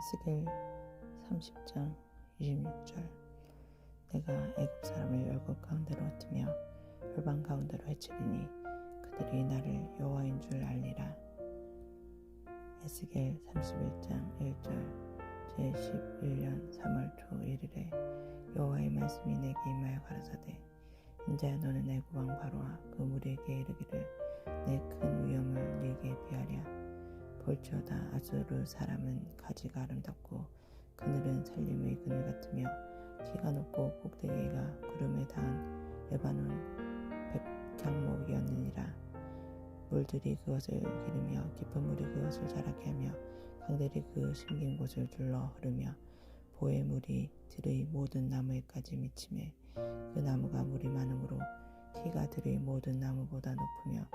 에스겔 30장 26절. 내가 애굽 사람을 열국 가운데로 흩으며 혈방 가운데로 해치리니 그들이 나를 여호와인 줄 알리라. 에스겔 31장 1절. 제11년 3월 초 1일에 여호와의 말씀이 내게 임하여 가라사대 인자야 너는 애굽 왕 바로 볼지어다 아수르 사람은 가지가 아름답고 그늘은 살림의 그늘 같으며 키가 높고 꼭대기가 구름에 닿은 레바논 백향목이었느니라. 물들이 그것을 기르며 깊은 물이 그것을 자라게 하며 강들이 그 심긴 곳을 둘러 흐르며 보의 물이 들의 모든 나무에까지 미치매 그 나무가 물이 많으므로 키가 들의 모든 나무보다 높으며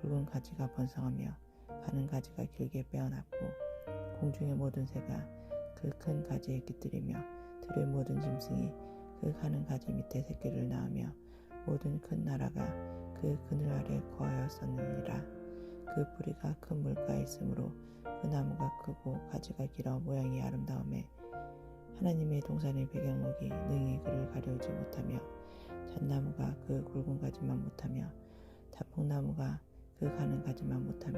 굵은 가지가 번성하며 가는 가지가 길게 빼어났고 공중의 모든 새가 그 큰 가지에 깃들이며 들의 모든 짐승이 그 가는 가지 밑에 새끼를 낳으며 모든 큰 나라가 그 그늘 아래 거하였었느니라. 그 뿌리가 큰 물가에 있으므로 그 나무가 크고 가지가 길어 모양이 아름다움에 하나님의 동산의 배경목이 능히 그를 가려우지 못하며 잣나무가 그 굵은 가지만 못하며 단풍나무가 그 가는 가지만 못하며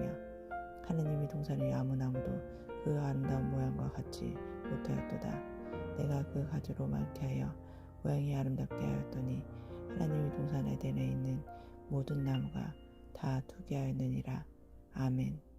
동산의 아무 나무도 그 아름다운 모양과 같이 못하였도다. 내가 그 가지로 많게 하여 모양이 아름답게 하였더니 하나님의 동산 에덴에 있는 모든 나무가 다 투기하였느니라. 아멘.